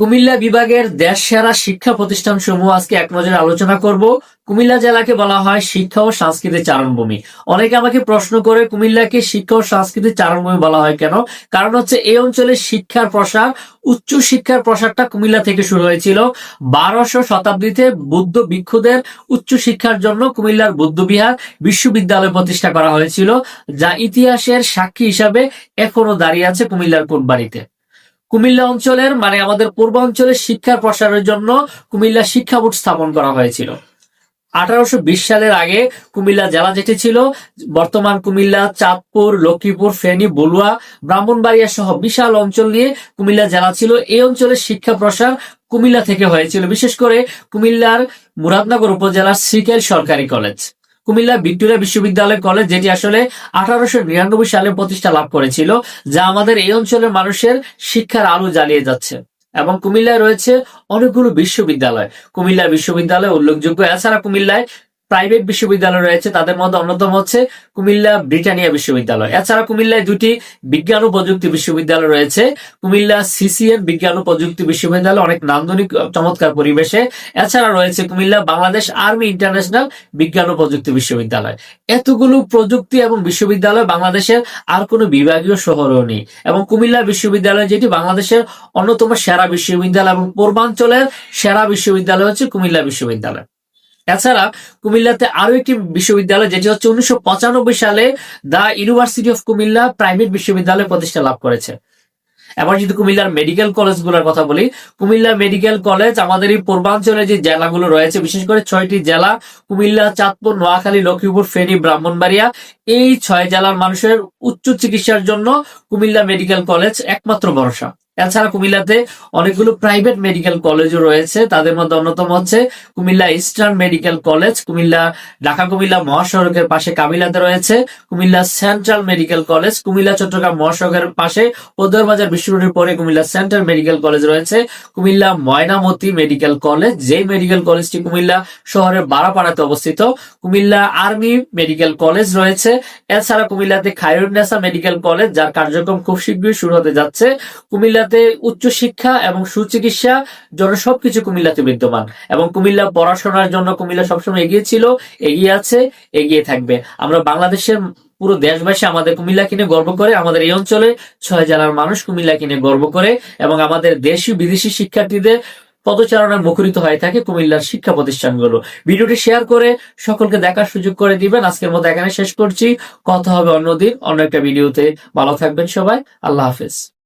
কুমিল্লা বিভাগের দেশ সেরা শিক্ষা প্রতিষ্ঠান সমূহ আজকে এক নজরে আলোচনা করব। কুমিল্লা জেলাকে বলা হয় শিক্ষা ও সংস্কৃতির চারণভূমি। অনেকে আমাকে প্রশ্ন করে কুমিল্লাকে শিক্ষা ও সংস্কৃতির চারণভূমি বলা হয় কেন? কারণ হচ্ছে এই অঞ্চলে শিক্ষার প্রসার, উচ্চ শিক্ষার প্রসারটা কুমিল্লা থেকে শুরু হয়েছিল। বারোশো শতাব্দীতে বুদ্ধ ভিক্ষুদের উচ্চ শিক্ষার জন্য কুমিল্লার বুদ্ধবিহার বিশ্ববিদ্যালয় প্রতিষ্ঠা করা হয়েছিল, যা ইতিহাসের সাক্ষী হিসাবে এখনও দাঁড়িয়ে আছে কুমিল্লার কোটবাড়িতে। কুমিল্লা অঞ্চলের মানে আমাদের পূর্বাঞ্চলের শিক্ষার প্রসারের জন্য কুমিল্লা শিক্ষা বোর্ড স্থাপন করা হয়েছিল। আঠারোশো বিশ সালের আগে কুমিল্লা জেলা যেটি ছিল, বর্তমান কুমিল্লা, চাঁদপুর, লক্ষ্মীপুর, ফেনী, বলুয়া, ব্রাহ্মণবাড়িয়া সহ বিশাল অঞ্চল নিয়ে কুমিল্লা জেলা ছিল। এই অঞ্চলের শিক্ষা প্রসার কুমিল্লা থেকে হয়েছিল। বিশেষ করে কুমিল্লার মুরাদনগর উপজেলার শ্রীকেল সরকারি কলেজ। কুমিল্লা ভিক্টোরিয়া বিশ্ববিদ্যালয় কলেজ, যেটি আসলে আঠারোশো নিরানব্বই সালে প্রতিষ্ঠা লাভ করেছিল, যা আমাদের এই অঞ্চলের মানুষের শিক্ষার আলো জ্বালিয়ে যাচ্ছে। এবং কুমিল্লায় রয়েছে অনেকগুলো বিশ্ববিদ্যালয়। কুমিল্লা বিশ্ববিদ্যালয় উল্লেখযোগ্য। এছাড়া কুমিল্লায় প্রাইভেট বিশ্ববিদ্যালয় রয়েছে, তাদের মধ্যে অন্যতম হচ্ছে কুমিল্লা ব্রিটানিয়া বিশ্ববিদ্যালয়। এছাড়া কুমিল্লায় দুটি বিজ্ঞান ও প্রযুক্তি বিশ্ববিদ্যালয় রয়েছে। কুমিল্লা সিসিএন বিজ্ঞান ও প্রযুক্তি বিশ্ববিদ্যালয় অনেক নান্দনিক চমৎকার পরিবেশে। এছাড়া রয়েছে কুমিল্লা বাংলাদেশ আর্মি ইন্টারন্যাশনাল বিজ্ঞান ও প্রযুক্তি বিশ্ববিদ্যালয়। এতগুলো প্রযুক্তি এবং বিশ্ববিদ্যালয় বাংলাদেশের আর কোনো বিভাগীয় শহরও নেই এবং কুমিল্লা বিশ্ববিদ্যালয়, যেটি বাংলাদেশের অন্যতম সেরা বিশ্ববিদ্যালয় এবং পূর্বাঞ্চলের সেরা বিশ্ববিদ্যালয় হচ্ছে কুমিল্লা বিশ্ববিদ্যালয়। এছাড়া কুমিল্লাতে আরও একটি বিশ্ববিদ্যালয়, যেটি হচ্ছে উনিশশো পঁচানব্বই সালে the university of Comilla private বিশ্ববিদ্যালয় প্রতিষ্ঠা লাভ করেছে। এবার যদি কুমিল্লার মেডিকেল কলেজগুলোর কথা বলি, কুমিল্লা মেডিকেল কলেজ আমাদের এই পূর্বাঞ্চলে যে জেলাগুলো রয়েছে, বিশেষ করে ছয়টি জেলা, কুমিল্লা, চাঁদপুর, নোয়াখালী, লক্ষ্মীপুর, ফেনী, ব্রাহ্মণবাড়িয়া, এই ছয় জেলার মানুষের উচ্চ চিকিৎসার জন্য কুমিল্লা মেডিকেল কলেজ একমাত্র ভরসা। এছাড়া কুমিল্লাতে অনেকগুলো প্রাইভেট মেডিকেল কলেজও রয়েছে। তাদের মধ্যে অন্যতম হচ্ছে Comilla eastern medical college Comilla Dhaka Comilla মহাসড়কের পাশে কামিলাতে রয়েছে, Comilla central medical college Comilla Chittagong মহাসড়কের পাশে পদ্মারবাজার বিশ্ব রোডের পরে কুমিল্লা সেন্ট্রাল মেডিকেল কলেজ রয়েছে, কুমিল্লা ময়নামতি মেডিকেল কলেজ যেই মেডিকেল কলেজটি কুমিল্লা শহরের বারাপাড়াতে অবস্থিত, কুমিল্লা আর্মি মেডিকেল কলেজ রয়েছে। এছাড়া কুমিল্লাতে খায়রুন্নেসা মেডিকেল কলেজ যার কার্যক্রম খুব শীঘ্রই শুরু হতে যাচ্ছে। কুমিল্লাতে উচ্চ শিক্ষা এবং সুচিকিৎসা জন্য সবকিছু কুমিল্লাতে বিদ্যমান। এবং কুমিল্লা পড়াশোনার জন্য কুমিল্লা সবসময় এগিয়ে ছিল, এগিয়ে আছে, এগিয়ে থাকবে। আমরা বাংলাদেশের পুরো দেশবাসী আমাদের কুমিল্লা কিনে গর্ব করে, আমাদের এই অঞ্চলে ছয় জেলার মানুষ কুমিল্লা কিনে গর্ব করে এবং আমাদের দেশি বিদেশি শিক্ষার্থীদের পদচারণায় মুখরিত হয়ে থাকে কুমিল্লার শিক্ষা প্রতিষ্ঠানগুলো। ভিডিওটি শেয়ার করে সকলকে দেখার সুযোগ করে দিবেন। আজকের মতো এখানে শেষ করছি। কথা হবে অন্যদিন অন্য একটা ভিডিওতে। ভালো থাকবেন সবাই। আল্লাহ হাফেজ।